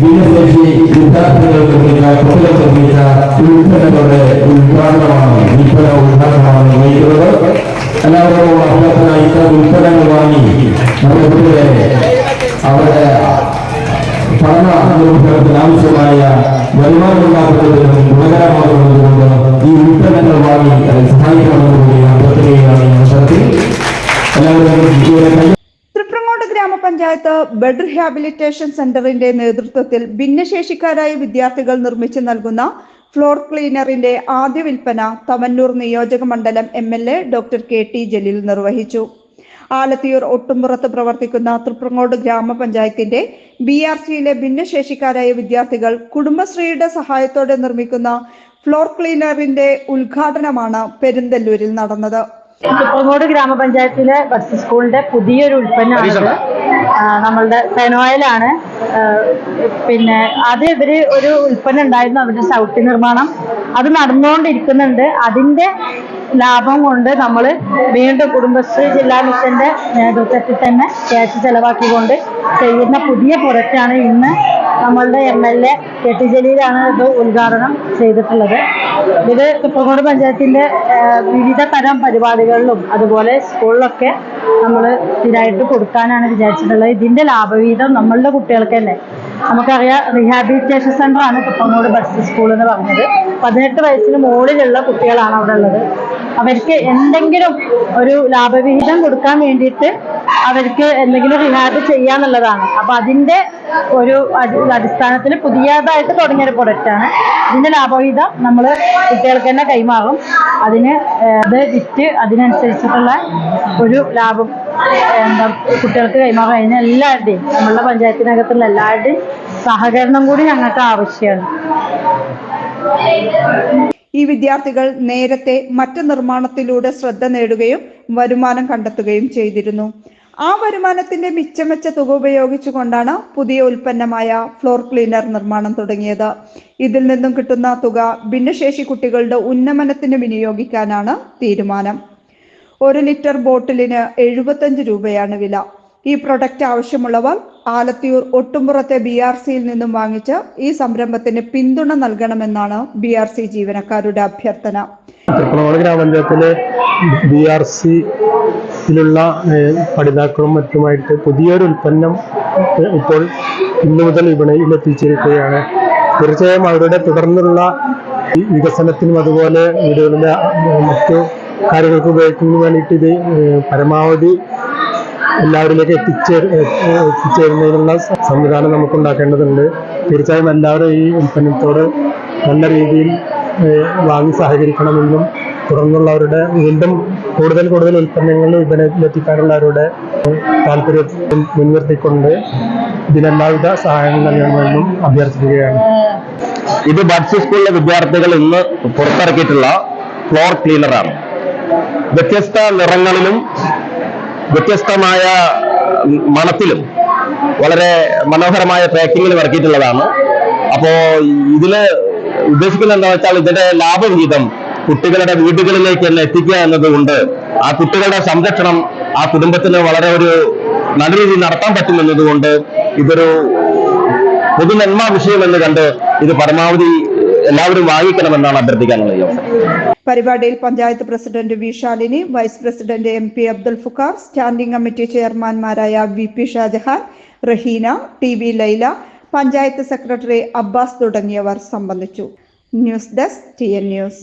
ഭിന്നശേഷി വിദ്യാർത്ഥികൾക്ക് നിർമ്മിച്ച കുട്ടികൾ നിർമ്മിച്ച ഉൽപ്പന്നങ്ങളുടെ ഉദ്ഘാടനമാണ് വിൽപ്പന ഉദ്ഘാടനമാണ് നിർവഹിക്കുന്നത് എല്ലാവരോടും അഭ്യർത്ഥന ഇത്തരം ഉൽപ്പന്നങ്ങൾ വാങ്ങി നമ്മുടെ കുട്ടികളെ അവരുടെ പഠന നിർവഹണത്തിന് ആവശ്യമായ വരുമാനം ഗുണകരമാകുന്നതുകൊണ്ട് ഈ ഉൽപ്പന്നങ്ങൾ വാങ്ങി സഹായിക്കണമെന്ന് കൂടി അഭ്യർത്ഥിക്കുകയാണ് ഈ അവസരത്തിൽ. എല്ലാവരും ഗ്രാമപഞ്ചായത്ത് ബെഡ് റിഹാബിലിറ്റേഷൻ സെന്ററിന്റെ നേതൃത്വത്തിൽ ഭിന്നശേഷിക്കാരായ വിദ്യാർത്ഥികൾ നിർമ്മിച്ചു നൽകുന്ന ഫ്ലോർ ക്ലീനറിന്റെ ആദ്യ വിൽപ്പന തവന്നൂർ നിയോജക മണ്ഡലം M L A doctor K T Jaleel നിർവഹിച്ചു. ആലത്തിയൂർ ഒട്ടുംപുറത്ത് പ്രവർത്തിക്കുന്ന തൃപ്രങ്ങോട് ഗ്രാമപഞ്ചായത്തിന്റെ ബി ആർ സിയിലെ ഭിന്നശേഷിക്കാരായ വിദ്യാർത്ഥികൾ കുടുംബശ്രീയുടെ സഹായത്തോടെ നിർമ്മിക്കുന്ന ഫ്ലോർ ക്ലീനറിന്റെ ഉദ്ഘാടനമാണ് പെരുന്തല്ലൂരിൽ നടന്നത്. തൃപ്രങ്ങോട് ഗ്രാമപഞ്ചായത്തിലെ ബസ് സ്കൂളിന്റെ പുതിയൊരു ഉൽപ്പന്നമാണ് നമ്മളുടെ ഫെനോയിലാണ് പിന്നെ അത് ഒരു ഉൽപ്പന്നം ഉണ്ടായിരുന്നു അവരുടെ ചവിട്ടി നിർമ്മാണം. അത് നടന്നുകൊണ്ടിരിക്കുന്നുണ്ട്. അതിന്റെ ലാഭം കൊണ്ട് നമ്മൾ വീണ്ടും കുടുംബശ്രീ ജില്ലാ മിഷന്റെ നേതൃത്വത്തിൽ തന്നെ ക്യാഷ് ചെലവാക്കിക്കൊണ്ട് ചെയ്യുന്ന പുതിയ പുറത്താണ് ഇന്ന് നമ്മളുടെ എം എൽ എ കെ ഇത് ഉദ്ഘാടനം ചെയ്തിട്ടുള്ളത്. ഇത് തിപ്പങ്കോട് പഞ്ചായത്തിന്റെ വിവിധ തരം പരിപാടികളിലും അതുപോലെ സ്കൂളിലൊക്കെ നമ്മൾ സ്ഥിരമായിട്ട് കൊടുക്കാനാണ് വിചാരിച്ചിട്ടുള്ളത്. ഇതിന്റെ ലാഭവീതം നമ്മളുടെ കുട്ടികൾക്ക് തന്നെ നമുക്കറിയാം റീഹാബിലിറ്റേഷൻ സെന്റർ ആണ് തിപ്പങ്ങോട് ബസ് സ്കൂൾ എന്ന് പറഞ്ഞത്. പതിനെട്ട് വയസ്സിന് മുകളിലുള്ള കുട്ടികളാണ് അവിടെ ഉള്ളത്. അവർക്ക് എന്തെങ്കിലും ഒരു ലാഭവിഹിതം കൊടുക്കാൻ വേണ്ടിയിട്ട് അവർക്ക് എന്തെങ്കിലും റിഹാബ് ചെയ്യാന്നുള്ളതാണ്. അപ്പൊ അതിന്റെ ഒരു അടി- അടിസ്ഥാനത്തിൽ പുതിയതായിട്ട് തുടങ്ങിയ ഒരു പ്രൊഡക്റ്റ് ആണ്. ഇതിന്റെ ലാഭവിഹിതം നമ്മൾ കുട്ടികൾക്ക് തന്നെ കൈമാറും. അതിന് അത് വിറ്റ് അതിനനുസരിച്ചിട്ടുള്ള ഒരു ലാഭം എന്താ കുട്ടികൾക്ക് കൈമാറും. അതിന് എല്ലാവരുടെയും നമ്മളുടെ പഞ്ചായത്തിനകത്തുള്ള എല്ലാവരുടെയും സഹകരണം കൂടി ഞങ്ങൾക്ക് ആവശ്യമാണ്. ഈ വിദ്യാർത്ഥികൾ നേരത്തെ മറ്റ് നിർമ്മാണത്തിലൂടെ ശ്രദ്ധ നേടുകയും വരുമാനം കണ്ടെത്തുകയും ചെയ്തിരുന്നു. ആ വരുമാനത്തിന്റെ മിച്ചം വെച്ച തുക ഉപയോഗിച്ചുകൊണ്ടാണ് പുതിയ ഉൽപ്പന്നമായ ഫ്ലോർ ക്ലീനർ നിർമ്മാണം തുടങ്ങിയത്. ഇതിൽ നിന്നും കിട്ടുന്ന തുക ഭിന്നശേഷി കുട്ടികളുടെ ഉന്നമനത്തിന് വിനിയോഗിക്കാനാണ് തീരുമാനം. ഒരു ലിറ്റർ ബോട്ടിലിന് എഴുപത്തഞ്ച് രൂപയാണ് വില. ഈ പ്രൊഡക്റ്റ് ആവശ്യമുള്ളവർ ആലത്തിയൂർ ഒട്ടുംപുറത്തെ ബി ആർ സിയിൽ നിന്നും വാങ്ങിച്ച് ഈ സംരംഭത്തിന് പിന്തുണ നൽകണമെന്നാണ് ബി ആർ സി ജീവനക്കാരുടെ അഭ്യർത്ഥന. തൃപ്പണോട് ഗ്രാമപഞ്ചായത്തിലെ ബി ആർ സിയിലുള്ള പഠിതാക്കളും മറ്റുമായിട്ട് പുതിയൊരു ഉൽപ്പന്നം ഇപ്പോൾ ഇന്നു മുതൽ വിപണിയിൽ എത്തിച്ചിരിക്കുകയാണ്. തീർച്ചയായും അവരുടെ തുടർന്നുള്ള വികസനത്തിനും അതുപോലെ വീടുകളിലെ മറ്റു കാര്യങ്ങൾക്ക് ഉപയോഗിക്കുന്നതിന് വേണ്ടിയിട്ട് ഇത് പരമാവധി എല്ലാവരിലേക്ക് എത്തിച്ചേർ എത്തിച്ചേരുന്നതിനുള്ള സംവിധാനം നമുക്ക് ഉണ്ടാക്കേണ്ടതുണ്ട് തീർച്ചയായും എല്ലാവരും ഈ ഉൽപ്പന്നത്തോട് നല്ല രീതിയിൽ വാങ്ങി സഹകരിക്കണമെന്നും തുടർന്നുള്ളവരുടെ വീണ്ടും കൂടുതൽ കൂടുതൽ ഉൽപ്പന്നങ്ങൾ വിപണിയിലെത്തിക്കാനുള്ളവരുടെ താല്പര്യം മുൻനിർത്തിക്കൊണ്ട് ഇതിനെല്ലാവിധ സഹായങ്ങൾ നൽകണമെന്നും അഭ്യർത്ഥിക്കുകയാണ്. ഇത് ബഡ്സ് സ്കൂളിലെ വിദ്യാർത്ഥികൾ ഇന്ന് പുറത്തിറക്കിയിട്ടുള്ള ഫ്ലോർ ക്ലീനറാണ്. വ്യത്യസ്ത നിറങ്ങളിലും വ്യത്യസ്തമായ മണത്തിലും വളരെ മനോഹരമായ പാക്കിങ്ങിൽ ഇറക്കിയിട്ടുള്ളതാണ്. അപ്പോ ഇതിൽ ഉദ്ദേശിക്കുന്നത് എന്താ വെച്ചാൽ ഇതിന്റെ ലാഭവിഹിതം കുട്ടികളുടെ വീടുകളിലേക്ക് തന്നെ എത്തിക്കുക എന്നതുകൊണ്ട് ആ കുട്ടികളുടെ സംരക്ഷണം ആ കുടുംബത്തിന് വളരെ ഒരു നല്ല രീതിയിൽ നടത്താൻ പറ്റുമെന്നതുകൊണ്ട് ഇതൊരു പൊതുനന്മ വിഷയമെന്ന് കണ്ട് ഇത് പരമാവധി എല്ലാവരും വാങ്ങിക്കണമെന്നാണ് അഭ്യർത്ഥിക്കാനുള്ളത് പരിപാടിയിൽ panchayat president V vice president M P Abdul Fukhar standing committee ചെയർമാൻമാരായ V P Shajahan Raheena T V Laila panchayat secretary Abbas തുടങ്ങിയവർ സംബന്ധിച്ചു. News desk T N news.